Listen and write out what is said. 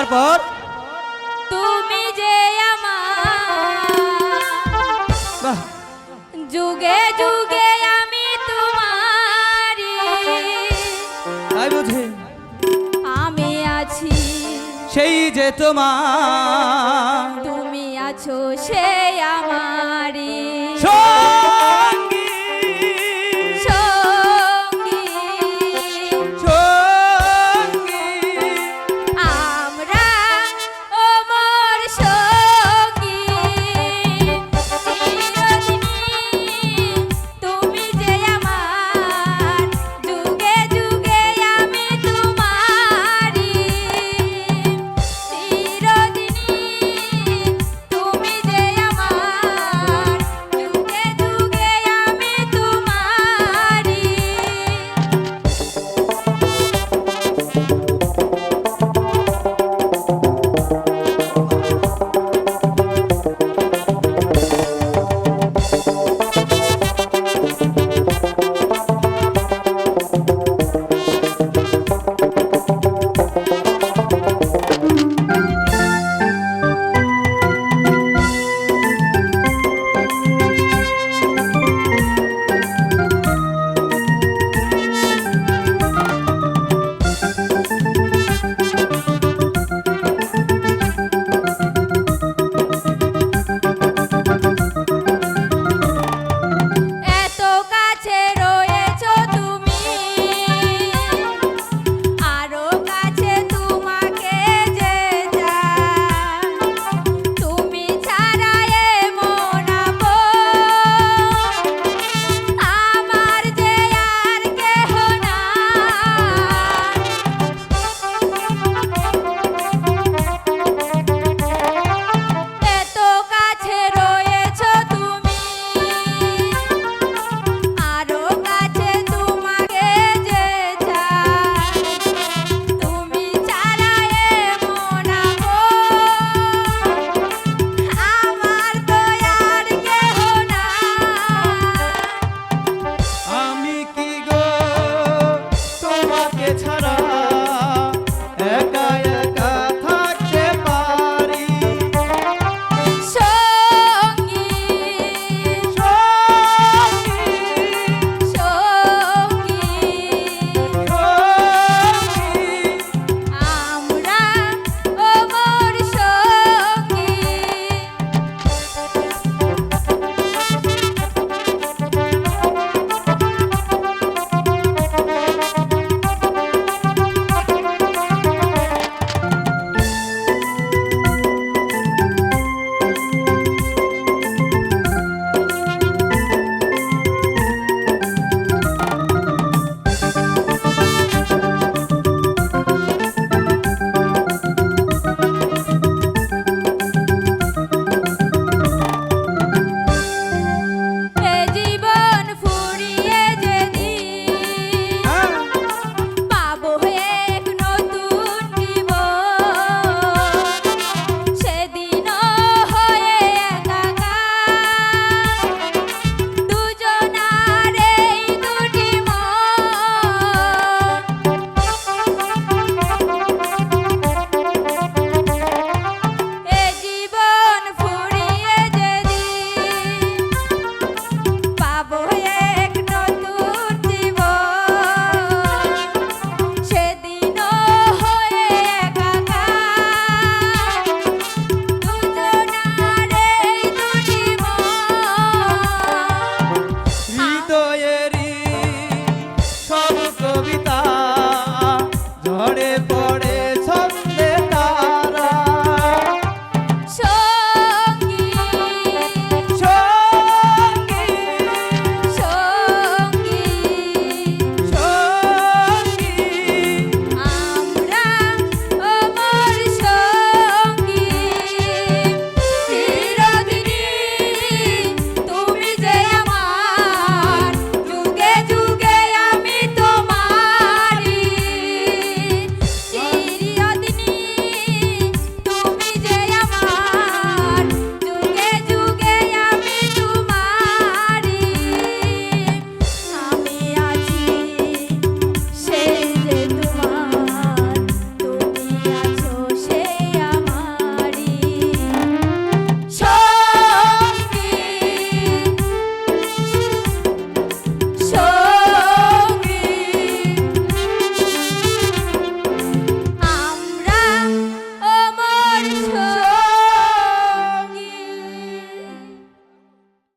তারপর? তুমি যে আমার বাহ। যুগে যুগে আমি তোমারি তাই বুঝি? আমি আছি। সেই যে তোমার। তুমি আছো সে আমারি